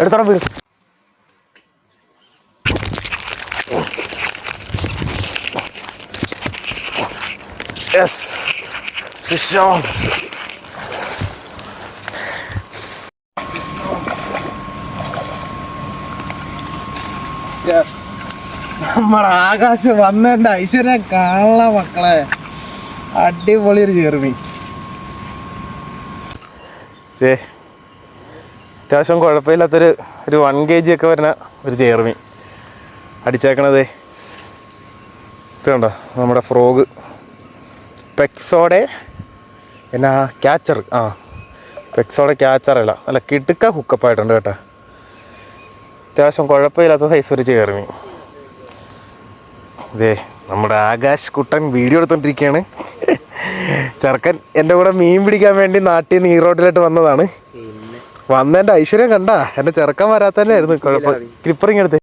എടുത്തോടെ വീട്. Yes fish on നമ്മുടെ ആകാശം വന്നെന്റെ ഐശ്വര്യം കാണല മക്കളെ. അടിപൊളി ഒരു ചെറുമീൻ ഏ അത്യാവശ്യം കുഴപ്പമില്ലാത്തൊരു ഒരു വൺ കെ ജി ഒക്കെ വരുന്ന ഒരു ചേർമി അടിച്ചേക്കണതേ. ഇതുണ്ടോ നമ്മുടെ ഫ്രോഗ് പെക്സോടെ എന്നാ ക്യാച്ചർ ആ പെക്സോടെ ക്യാച്ചറല്ല അല്ല. കിടുക്ക ഹുക്കപ്പായിട്ടുണ്ട് കേട്ടോ. അത്യാവശ്യം കുഴപ്പമില്ലാത്ത സൈസ് ഒരു ചേർമി ഇതേ നമ്മുടെ ആകാശ് കുട്ടൻ വീഡിയോ എടുത്തോണ്ടിരിക്കുകയാണ് ചെറുക്കൻ എന്റെ കൂടെ മീൻ പിടിക്കാൻ വേണ്ടി നാട്ടിൽ നിന്ന് ഈ റോഡിലോട്ട് വന്നതാണ്. വന്നതിന്റെ ഐശ്വര്യം കണ്ട. എന്റെ ചെറുക്കം വരാത്തന്നെ ആയിരുന്നു. കുഴപ്പം. ക്രിപ്പറിങ് എടുത്തേ.